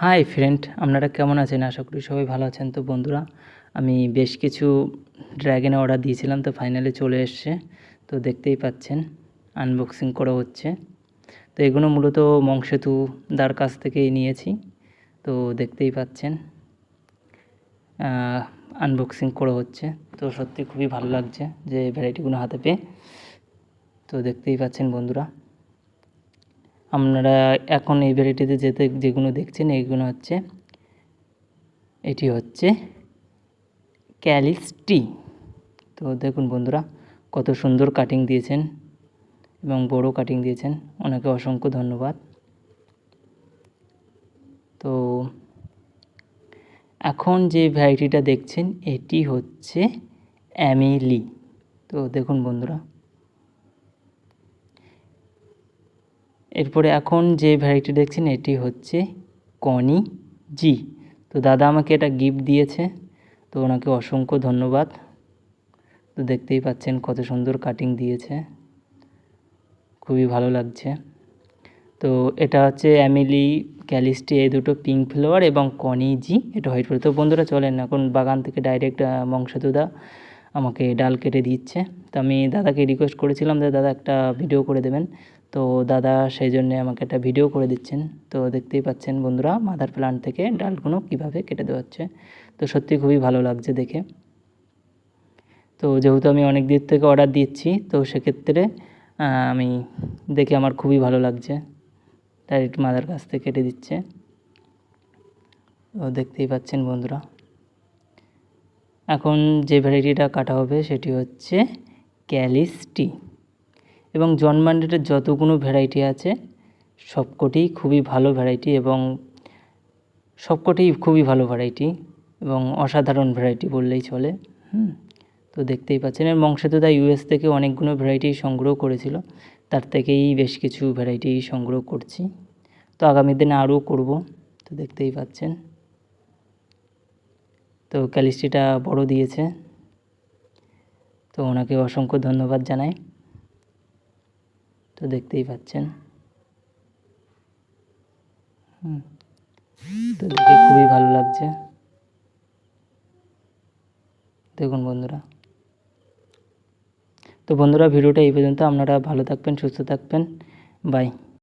Hi friend আপনারা কেমন আছেন? আশা করি সবাই ভালো আছেন। তো বন্ধুরা, আমি বেশ কিছু ড্র্যাগনে অর্ডার দিয়েছিলাম, তো ফাইনালি চলে এসছে। তো দেখতেই পাচ্ছেন আনবক্সিং করা হচ্ছে। তো এগুলো মূলত মংসেতু দার কাছ থেকেই নিয়েছি। তো দেখতেই পাচ্ছেন আনবক্সিং করা হচ্ছে। তো সত্যি খুবই ভালো লাগছে যে ভ্যারাইটিগুলো হাতে পেয়ে। তো দেখতেই পাচ্ছেন বন্ধুরা। আপনারা এখন এই ভ্যারাইটিতে যেতে, যেগুলো দেখছেন, এইগুলো হচ্ছে, এটি হচ্ছে ক্যালিস টি। তো দেখুন বন্ধুরা, কত সুন্দর কাটিং দিয়েছেন এবং বড় কাটিং দিয়েছেন। ওনাকে অসংখ্য ধন্যবাদ। তো এখন যে ভ্যারাইটিটা দেখছেন, এটি হচ্ছে অ্যামিলি। তো দেখুন বন্ধুরা এরপরে এখন যে ভ্যারাইটি দেখছেন, এটি হচ্ছে কনি জি তো দাদা আমাকে এটা গিফট দিয়েছে, তো ওনাকে অসংখ্য ধন্যবাদ। তো দেখতেই পাচ্ছেন কত সুন্দর কাটিং দিয়েছে। খুবই ভালো লাগছে। তো এটা হচ্ছে অ্যামিলি ক্যালিস্টি এই দুটো পিঙ্ক ফ্লাওয়ার এবং কনি জি এটা হোয়াইট ফ্লাওয়ার তো বন্ধুরা চলেন, এখন বাগান থেকে ডাইরেক্ট মংসদুদা আমাকে ডাল কেটে দিচ্ছে। তো আমি দাদাকে রিকোয়েস্ট করেছিলাম যে, দাদা, একটা ভিডিও করে দেবেন। তো দাদা সেই জন্যে আমাকে একটা ভিডিও করে দিচ্ছেন। তো দেখতেই পাচ্ছেন বন্ধুরা মাদার প্লান্ট থেকে ডালগুলো কীভাবে কেটে দেওয়া হচ্ছে। তো সত্যি খুবই ভালো লাগছে দেখে। তো যেহেতু আমি অনেক দিক থেকে অর্ডার দিচ্ছি, তো সেক্ষেত্রে আমি দেখে আমার খুবই ভালো লাগছে। ডাইরেক্ট মাদার কাছ থেকে কেটে দিচ্ছে। তো দেখতেই পাচ্ছেন বন্ধুরা। এখন যে ভ্যারাইটিটা কাটা হবে সেটি হচ্ছে ক্যালিস্টি এবং জন মান্ডেটের যতগুলো ভ্যারাইটি আছে, সবকটিই খুবই ভালো ভ্যারাইটি এবং সবকটিই খুবই ভালো ভ্যারাইটি এবং অসাধারণ ভ্যারাইটি বললেই চলে, হুম? তো দেখতেই পাচ্ছেন, এর বংশাতুদা ইউএস থেকে অনেকগুলো ভ্যারাইটি সংগ্রহ করেছিল, তার থেকেই বেশ কিছু ভ্যারাইটি সংগ্রহ করছি। তো আগামী দিনে আরও করব, তো দেখতেই পাচ্ছেন। তো ক্যালিস্টিটা বড় দিয়েছে। তো ওনাকে অসংখ্য ধন্যবাদ জানাই। তো দেখতেই পাচ্ছেন। তো দেখে খুবই ভালো লাগছে। দেখুন বন্ধুরা। তো বন্ধুরা, ভিডিওটা এই পর্যন্ত। আপনারা ভালো থাকবেন, সুস্থ থাকবেন। বাই।